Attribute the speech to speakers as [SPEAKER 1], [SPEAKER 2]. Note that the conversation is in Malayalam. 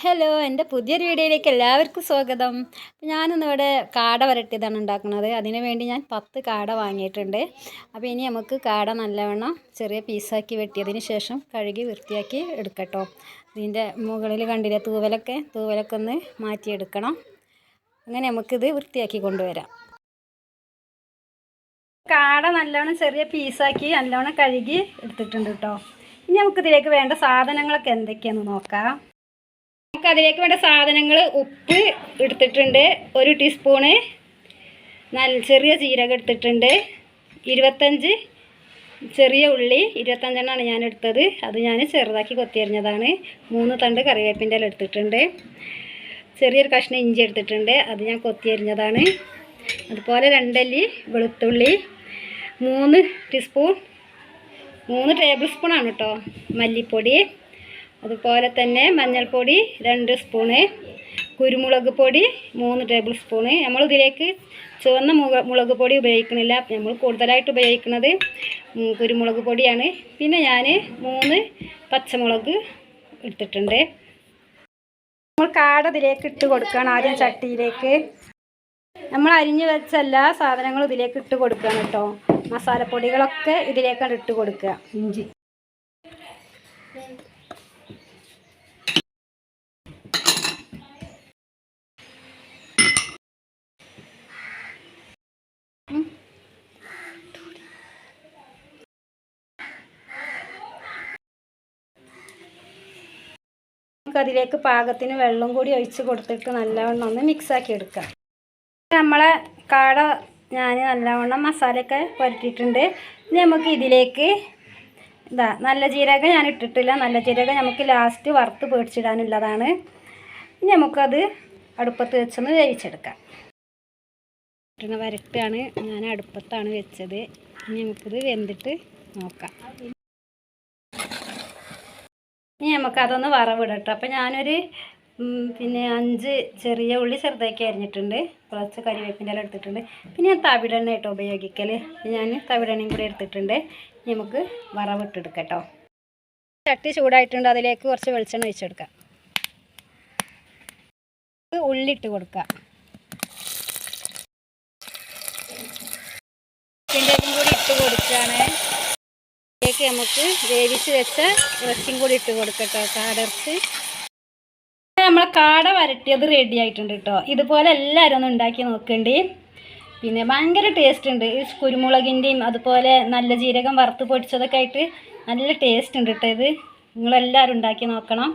[SPEAKER 1] ഹലോ എന്റെ പുതിയൊരു വീഡിയോയിലേക്ക് എല്ലാവർക്കും സ്വാഗതം. ഞാനിന്നിവിടെ കാട വരട്ടിയതാണ് ഉണ്ടാക്കുന്നത്. അതിനുവേണ്ടി ഞാൻ പത്ത് കാട വാങ്ങിയിട്ടുണ്ട്. അപ്പോൾ ഇനി നമുക്ക് കാട നല്ലവണ്ണം ചെറിയ പീസാക്കി വെട്ടിയതിന് ശേഷം കഴുകി വൃത്തിയാക്കി എടുക്കട്ടോ. ഇതിന്റെ മുകളിൽ കണ്ടില്ല തൂവലൊക്കെ? തൂവലൊക്കെ ഒന്ന് മാറ്റിയെടുക്കണം. അങ്ങനെ നമുക്കിത് വൃത്തിയാക്കി കൊണ്ടുവരാം. കാട നല്ലവണ്ണം ചെറിയ പീസാക്കി നല്ലവണ്ണം കഴുകി എടുത്തിട്ടുണ്ട് കേട്ടോ. ഇനി നമുക്കിതിലേക്ക് വേണ്ട സാധനങ്ങളൊക്കെ എന്തൊക്കെയാണെന്ന് നോക്കാം. നമുക്ക് അതിലേക്ക് വേണ്ട സാധനങ്ങൾ ഉപ്പ് എടുത്തിട്ടുണ്ട്. ഒരു ടീസ്പൂണ് നല്ല ചെറിയ ജീരകം എടുത്തിട്ടുണ്ട്. ഇരുപത്തഞ്ച് ചെറിയ ഉള്ളി ഇരുപത്തഞ്ചെണ്ണമാണ് ഞാൻ എടുത്തത്. അത് ഞാൻ ചെറുതാക്കി കൊത്തിയരിഞ്ഞതാണ്. മൂന്ന് തണ്ട് കറിവേപ്പിന്റെ ഇല എടുത്തിട്ടുണ്ട്. ചെറിയൊരു കഷ്ണം ഇഞ്ചി എടുത്തിട്ടുണ്ട്. അത് ഞാൻ കൊത്തിയരിഞ്ഞതാണ്. അതുപോലെ രണ്ടല്ലി വെളുത്തുള്ളി മൂന്ന് ടീസ്പൂൺ മൂന്ന് ടേബിൾ സ്പൂണാണ് കേട്ടോ മല്ലിപ്പൊടി. അതുപോലെ തന്നെ മഞ്ഞൾപ്പൊടി രണ്ട് സ്പൂണ് കുരുമുളക് പൊടി മൂന്ന് ടേബിൾ സ്പൂണ്. നമ്മൾ ഇതിലേക്ക് ചുവന്ന മുള മുളക് പൊടി ഉപയോഗിക്കുന്നില്ല നമ്മൾ കൂടുതലായിട്ട് ഉപയോഗിക്കുന്നത് കുരുമുളക് പൊടിയാണ്. പിന്നെ ഞാൻ മൂന്ന് പച്ചമുളക് എടുത്തിട്ടുണ്ട്. നമ്മൾ കാട ഇതിലേക്ക് ഇട്ട് കൊടുക്കുകയാണ് ആദ്യം ചട്ടിയിലേക്ക്. നമ്മൾ അരിഞ്ഞു വെച്ച എല്ലാ സാധനങ്ങളും ഇതിലേക്ക് ഇട്ട് കൊടുക്കുകയാണ് കേട്ടോ. മസാലപ്പൊടികളൊക്കെ ഇതിലേക്കാണ് ഇട്ട് കൊടുക്കുക. ഇഞ്ചി. നമുക്ക് അതിലേക്ക് പാകത്തിന് വെള്ളം കൂടി ഒഴിച്ച് കൊടുത്തിട്ട് നല്ലവണ്ണം ഒന്ന് മിക്സാക്കി എടുക്കാം നമ്മളെ കാട ഞാൻ നല്ലവണ്ണം മസാലയൊക്കെ പുരട്ടിയിട്ടുണ്ട്. ഇനി നമുക്ക് ഇതിലേക്ക് ഇതാ നല്ല ജീരകം ഞാൻ ഇട്ടിട്ടില്ല. നല്ല ജീരകം നമുക്ക് ലാസ്റ്റ് വറുത്ത് പേടിച്ചിടാനുള്ളതാണ്. ഇനി നമുക്കത് അടുപ്പത്ത് വെച്ചൊന്ന് വേവിച്ചെടുക്കാം. വരട്ടാണ് ഞാൻ അടുപ്പത്താണ് വെച്ചത്. ഇനി നമുക്കിത് വെന്തിട്ട് നോക്കാം. ഇനി നമുക്കതൊന്ന് വറവിടട്ടോ. അപ്പം ഞാനൊരു പിന്നെ അഞ്ച് ചെറിയ ഉള്ളി ചെറുതാക്കി അരിഞ്ഞിട്ടുണ്ട്. കുറച്ച് കരിവേപ്പിന്റെ ഇല എടുത്തിട്ടുണ്ട്. പിന്നെ ഞാൻ തവിടെണ്ണ കേട്ടോ ഉപയോഗിക്കൽ ഞാൻ തവിടെണ്ണയും കൂടി എടുത്തിട്ടുണ്ട്. ഇനി നമുക്ക് വറവിട്ടെടുക്കട്ടോ. ചട്ടി ചൂടായിട്ടുണ്ട്. അതിലേക്ക് കുറച്ച് വെളിച്ചെണ്ണ ഒഴിച്ചെടുക്കാം. ഉള്ളി ഇട്ട് കൊടുക്കാം. ഇതിന്റെ ഇതും കൂടി ഇട്ട് കൊടുക്കുകയാണ്. ഇതിലേക്ക് നമുക്ക് വേവിച്ച് വെച്ച ഇറച്ചിയും കൂടി ഇട്ട് കൊടുക്കട്ടോ കാടർച്ച്. നമ്മൾ കാട വരട്ടിയത് റെഡി ആയിട്ടുണ്ട് കേട്ടോ ഇതുപോലെ എല്ലാവരും ഒന്ന് ഉണ്ടാക്കി നോക്കണ്ടേ. പിന്നെ ഭയങ്കര ടേസ്റ്റ് ഉണ്ട്. ഈ കുരുമുളകിന്റെയും അതുപോലെ നല്ല ജീരകം വറുത്ത് പൊടിച്ചതൊക്കെ ആയിട്ട് നല്ല ടേസ്റ്റ് ഉണ്ട് കേട്ടോ ഇത്. നിങ്ങളെല്ലാവരും ഉണ്ടാക്കി നോക്കണം.